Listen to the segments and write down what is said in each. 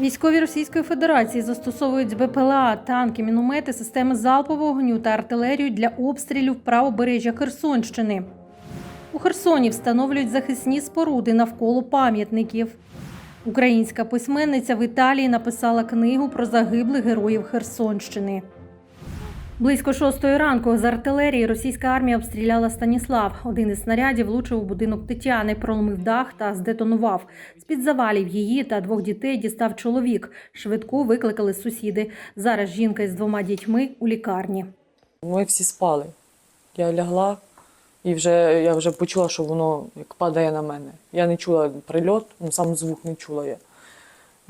Військові Російської Федерації застосовують БПЛА, танки, міномети, системи залпового вогню та артилерію для обстрілів правобережжя Херсонщини. У Херсоні встановлюють захисні споруди навколо пам'ятників. Українська письменниця в Італії написала книгу про загиблих героїв Херсонщини. Близько шостої ранку з артилерії російська армія обстріляла Станіслав. Один із снарядів влучив у будинок Тетяни, проломив дах та здетонував. З-під завалів її та двох дітей дістав чоловік. Швидку викликали сусіди. Зараз жінка із двома дітьми у лікарні. Ми всі спали. Я лягла і вже, я вже почула, що воно як падає на мене. Я не чула прильот, ну, сам звук не чула я.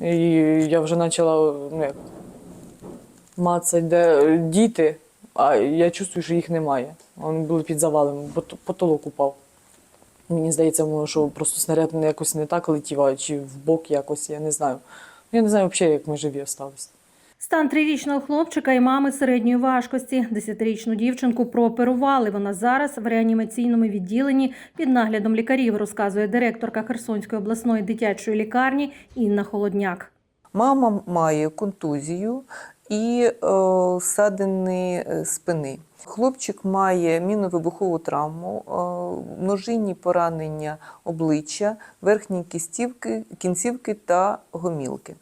І я вже почала ну, як, мацати, де діти, а я чувствую, що їх немає. Вони були під завалами, пот- потолок упав. Мені здається, що просто снаряд не- якось не так летів, а чи в бок якось, я не знаю. Я не знаю взагалі, як ми живі залишилися. Стан трирічного хлопчика і мами середньої важкості. Десятирічну дівчинку прооперували. Вона зараз в реанімаційному відділенні під наглядом лікарів, розказує директорка Херсонської обласної дитячої лікарні Інна Холодняк. Мама має контузію і е, ссадини е, спини. Хлопчик має міновибухову травму, е, множинні поранення обличчя, верхні кістівки, кінцівки та гомілки.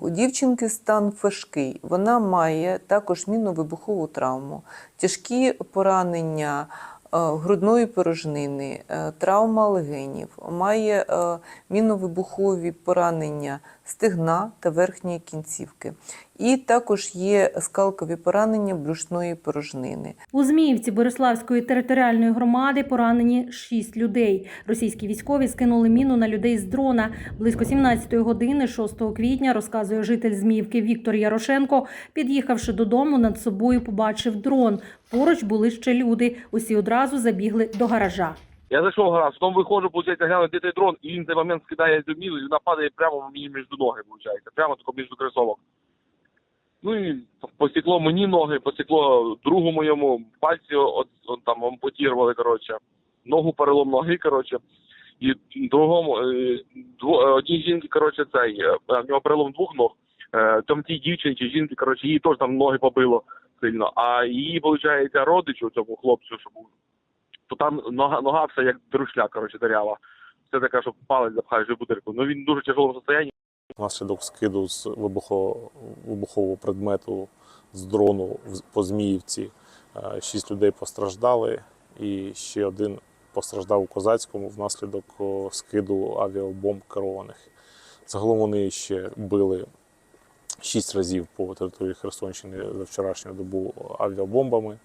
У дівчинки стан важкий. Вона має також міновибухову травму, тяжкі поранення грудної порожнини, травма легенів, має міновибухові поранення стегна та верхньої кінцівки. І також є скалкові поранення брюшної порожнини. У Зміївці Бориславської територіальної громади поранені шість людей. Російські військові скинули міну на людей з дрона. Близько 17 години 6 квітня, розказує житель Зміївки Віктор Ярошенко, під'їхавши додому, над собою побачив дрон. Поруч були ще люди. Усі одразу забігли до гаража. Я зайшов в гараж, потім виходжу, виходить, гляну, де той дрон, і він в цей момент скидає цю міну, і вона падає прямо мені між ноги, виходить. Прямо тако між кросовок. Ну і посікло мені ноги, посікло другу моєму пальці, от, от там ампутірували, коротше. Ногу перелом ноги, коротше. І другому, е, е, одній жінки, коротше, цей, е, в нього перелом двох ног. Там тій дівчині чи жінки, коротше, її теж там ноги побило сильно. А її, виходить, родичу цьому хлопцю, що був то там нога, нога вся як друшля, коротше, дерява. Все таке, що палець запхаєш в бутирку. Ну він в дуже тяжелому стані. Внаслідок скиду з вибухового, вибухового предмету з дрону по Зміївці е, шість людей постраждали, і ще один постраждав у Козацькому внаслідок скиду авіабомб керованих. Загалом вони ще били шість разів по території Херсонщини за вчорашню добу авіабомбами,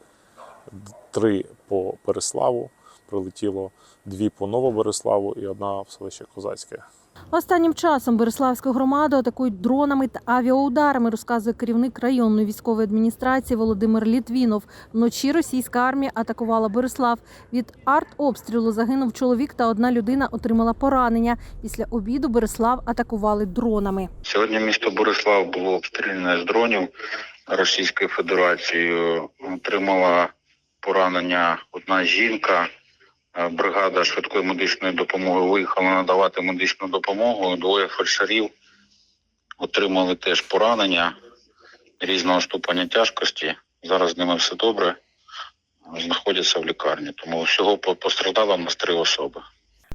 три по Переславу прилетіло, дві по Новобереславу і одна в селище Козацьке. Останнім часом Бориславську громаду атакують дронами та авіаударами, розказує керівник районної військової адміністрації Володимир Літвінов. Вночі російська армія атакувала Борислав. Від артобстрілу загинув чоловік та одна людина отримала поранення. Після обіду Борислав атакували дронами. Сьогодні місто Борислав було обстріляне з дронів Російською Федерацією. Отримала поранення одна жінка. Е, Бригада швидкої медичної допомоги виїхала надавати медичну допомогу. Двоє фельдшерів отримали теж поранення різного ступеня тяжкості. Зараз з ними все добре. Знаходяться в лікарні. Тому всього по- постраждало в нас три особи.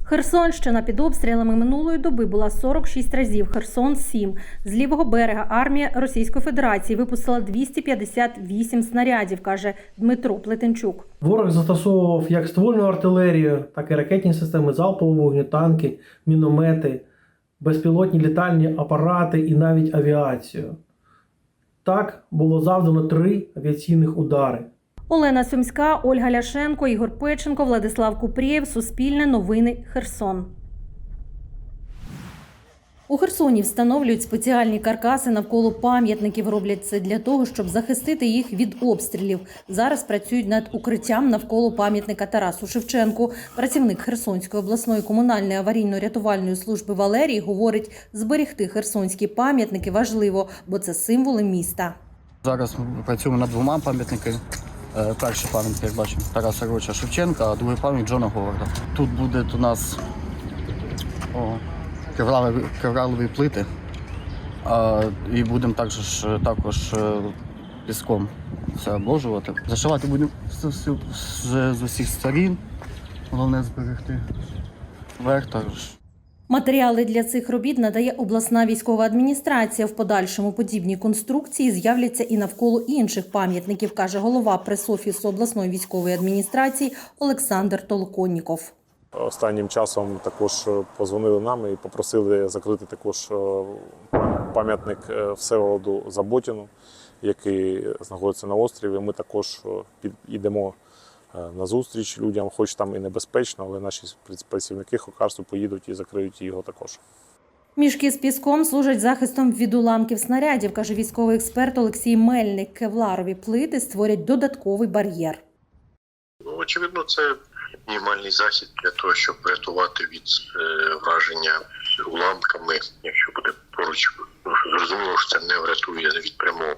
Херсонщина під обстрілами минулої доби була 46 разів. Херсон 7. З лівого берега армія Російської Федерації випустила 258 снарядів, каже Дмитро Плетенчук. Ворог застосовував як ствольну артилерію, так і ракетні системи залпового вогню, танки, міномети, безпілотні літальні апарати і навіть авіацію. Так було завдано три авіаційних удари. Олена Сумська, Ольга Ляшенко, Ігор Печенко, Владислав Купрієв. Суспільне новини. Херсон. У Херсоні встановлюють спеціальні каркаси навколо пам'ятників. Роблять це для того, щоб захистити їх від обстрілів. Зараз працюють над укриттям навколо пам'ятника Тарасу Шевченку. Працівник Херсонської обласної комунальної аварійно-рятувальної служби Валерій говорить, зберегти херсонські пам'ятники важливо, бо це символи міста. Зараз ми працюємо над двома пам'ятниками. Е, Перший пам'ятник, як бачимо, Тараса Григоровича Шевченка, а другий пам'ятник Джона Говарда. Тут буде у нас о, кевларові, кевларові плити. А, і будемо також, також е, піском все обложувати. Зашивати будемо з, з усіх сторін. Головне зберегти верх також. Матеріали для цих робіт надає обласна військова адміністрація. В подальшому подібні конструкції з'являться і навколо інших пам'ятників, каже голова прес-офісу обласної військової адміністрації Олександр Толоконніков. Останнім часом також е, позвонили нам і попросили закрити також е, пам'ятник е, Всеволоду Заботіну, який знаходиться на острові. Ми також е, е, на зустріч людям, хоч там і небезпечно, але наші працівники Хокарсу поїдуть і закриють його також. Мішки з піском служать захистом від уламків снарядів, каже військовий експерт Олексій Мельник. Кевларові плити створять додатковий бар'єр. Ну, очевидно, це мінімальний захід для того, щоб врятувати від е, враження уламками, якщо буде поруч. Зрозуміло, що це не врятує від прямого.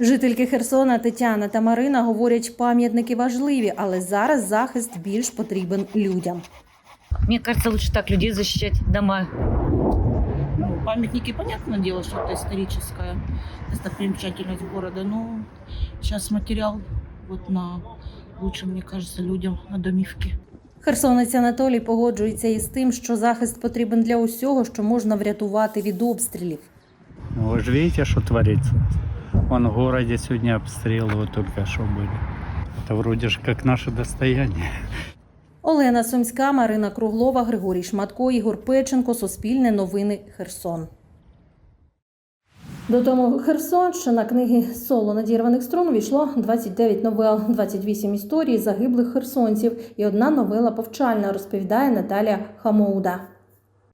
Жительки Херсона Тетяна та Марина говорять, пам'ятники важливі, але зараз захист більш потрібен людям. Мне кажется, лучше так людей защищать дома. Ну, памятники, понятное дело, что это историческая достопримечательность города, но сейчас материал вот на лучше, мне кажется, людям на домівки. Херсонець Анатолій погоджується із тим, що захист потрібен для усього, що можна врятувати від обстрілів. Ну, Вы же видите, что творится. Вон в городе сегодня обстрелы вот только что были. Это вроде же как наше достояние. Олена Сумська, Марина Круглова, Григорій Шматко, Ігор Печенко, Суспільне новини, Херсон. До тому Херсонщина книги соло надірваних струн увійшло 29 новел, 28 історій загиблих херсонців і одна новела повчальна, розповідає Наталія Хамоуда.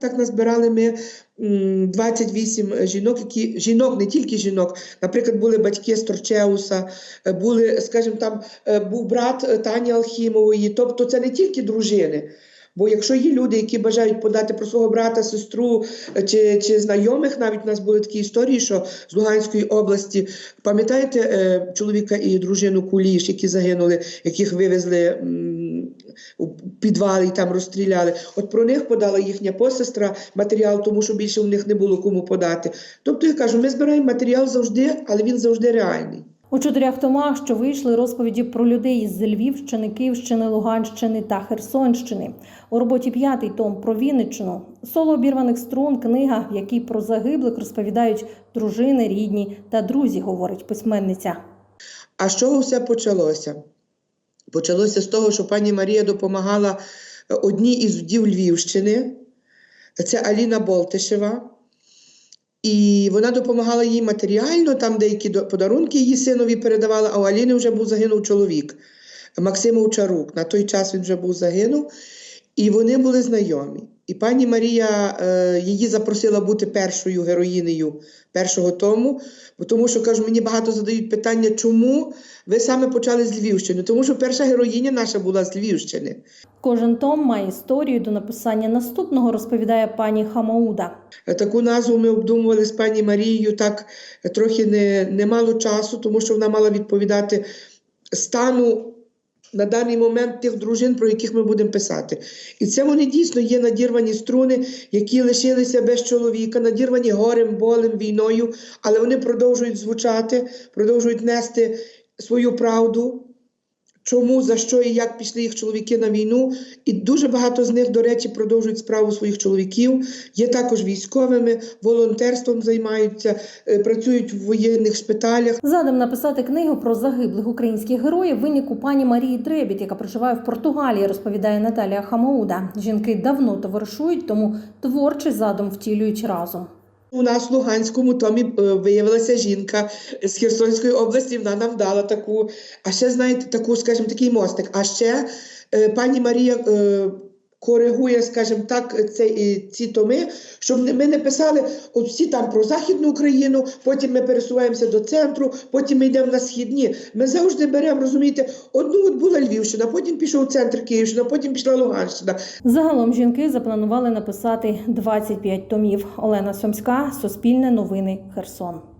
Так назбирали ми 28 жінок, які жінок, не тільки жінок. Наприклад, були батьки Сторчеуса, е, були, скажімо, там е, був брат е, Тані Алхімової. Тобто це не тільки дружини. Бо якщо є люди, які бажають подати про свого брата, сестру чи, чи знайомих, навіть у нас були такі історії, що з Луганської області, пам'ятаєте чоловіка і дружину Куліш, які загинули, яких вивезли у підвали там розстріляли. От про них подала їхня посестра матеріал, тому що більше у них не було кому подати. Тобто я кажу, ми збираємо матеріал завжди, але він завжди реальний. У чотирьох томах, що вийшли розповіді про людей із Львівщини, Київщини, Луганщини та Херсонщини. У роботі п'ятий том про Вінниччину. Соло обірваних струн, книга, в якій про загиблих розповідають дружини, рідні та друзі, говорить письменниця. А з чого все почалося? Почалося з того, що пані Марія допомагала е, одній із вдів Львівщини, це Аліна Болтишева. І вона допомагала їй матеріально, там деякі подарунки її синові передавала, а у Аліни вже був загинув чоловік Максим Овчарук. На той час він вже був загинув, і вони були знайомі. І пані Марія е, її запросила бути першою героїнею першого тому, бо тому що кажу, мені багато задають питання, чому ви саме почали з Львівщини? Тому що перша героїня наша була з Львівщини. Кожен том має історію до написання наступного, розповідає пані Хамауда. Таку назву ми обдумували з пані Марією так трохи не, не мало часу, тому що вона мала відповідати стану на даний момент тих дружин, про яких ми будемо писати. І це вони дійсно є надірвані струни, які лишилися без чоловіка, надірвані горем, болем, війною, але вони продовжують звучати, продовжують нести свою правду. Чому, за що і як пішли їх чоловіки на війну, і дуже багато з них, до речі, продовжують справу своїх чоловіків. Є також військовими, волонтерством займаються, е, працюють в воєнних шпиталях. Задум написати книгу про загиблих українських героїв винік у пані Марії Дребіт, яка проживає в Португалії, розповідає Наталія Хамауда. Жінки давно товаришують, тому творчий задум втілюють разом. У нас в Луганському томі е, виявилася жінка з Херсонської області. Вона нам дала таку, а ще знаєте, таку, скажімо, такий мостик. А ще е, пані Марія е, коригує, скажімо так, це, е, ці томи, щоб ми не писали от всі там про Західну Україну, потім ми пересуваємося до центру, потім ми йдемо на східні. Ми завжди беремо, розумієте, одну от була Львівщина, потім пішов центр Київщина, потім пішла Луганщина. Загалом жінки запланували написати 25 томів. Олена Сомська, Суспільне новини, Херсон.